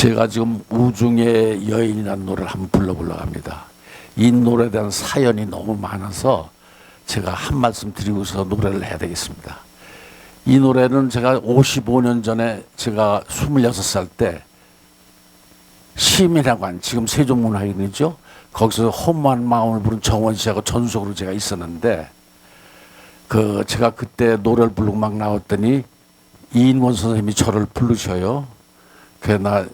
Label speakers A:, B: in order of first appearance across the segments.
A: 제가 지금 우중의 여인이라는 노래를 한번 불러보려고 합니다. 이 노래에 대한 사연이 너무 많아서 제가 한 말씀 드리고서 노래를 해야 되겠습니다. 이 노래는 제가 55년 전에 제가 26살 때 시민회관 지금 세종문화회관이죠. 거기서 험한 마음을 부른 정원 씨하고 전속으로 제가 있었는데 그 제가 그때 노래를 부르고 막 나왔더니 이인권 선생님이 저를 부르셔요. 그나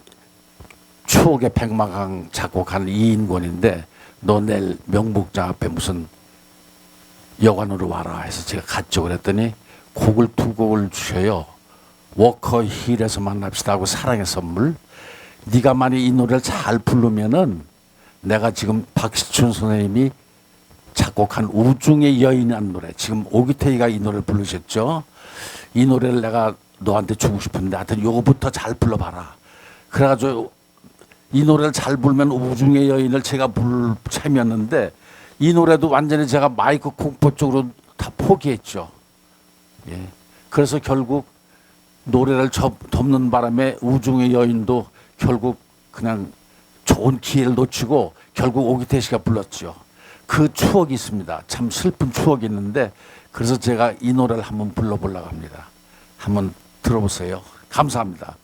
A: 추억의 백마강 작곡한 이인권인데 너 내일 명복장 앞에 무슨 여관으로 와라 해서 제가 갔죠. 그랬더니 곡을 두 곡을 주셔요. 워커 힐에서 만납시다 하고 사랑의 선물. 네가 만약 이 노래를 잘 부르면은 내가 지금 박시춘 선생님이 작곡한 우중의 여인이라는 노래 지금 오기태이가 이 노래를 부르셨죠. 이 노래를 내가 너한테 주고 싶은데 하여튼 요거부터 잘 불러봐라. 그래가지고 이 노래를 잘 부르면 우중의 여인을 제가 부를 참이었는데 이 노래도 완전히 제가 마이크 공포 쪽으로 다 포기했죠. 예. 그래서 결국 노래를 접, 덮는 바람에 우중의 여인도 결국 그냥 좋은 기회를 놓치고 결국 오기태 씨가 불렀죠. 그 추억이 있습니다. 참 슬픈 추억이 있는데 그래서 제가 이 노래를 한번 불러보려고 합니다. 한번 들어보세요. 감사합니다.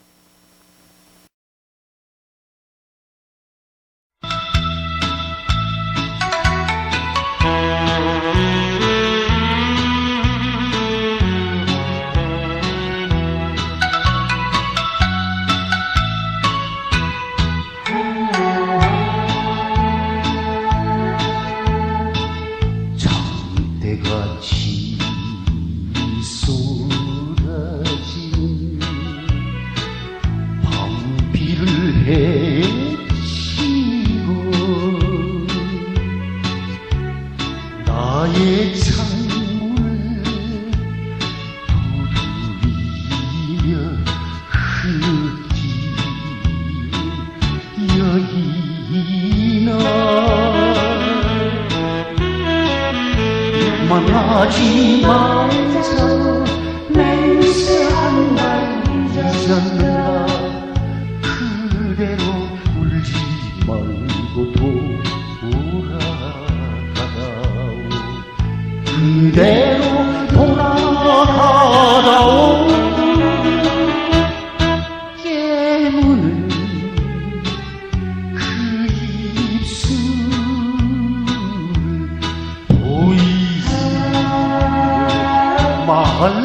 B: 장대 만나지 말자.
C: 맹세 한날
B: 잊었는가 그대로 울지 말고 돌아가다오. 그대 말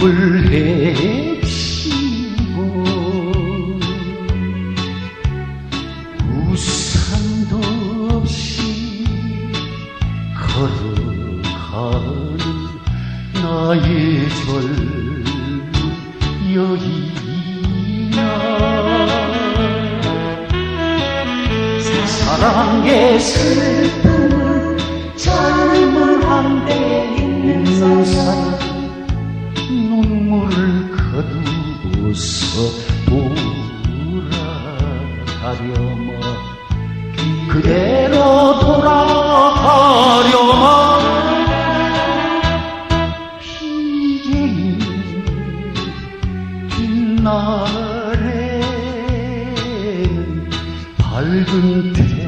B: 어둠을 헤치고 우산도 없이 걸어가는 나의 젊은 여인아 사랑의 슬픔 가려마 그대로 돌아가려마 피쟁이 빛날에는 밝은 태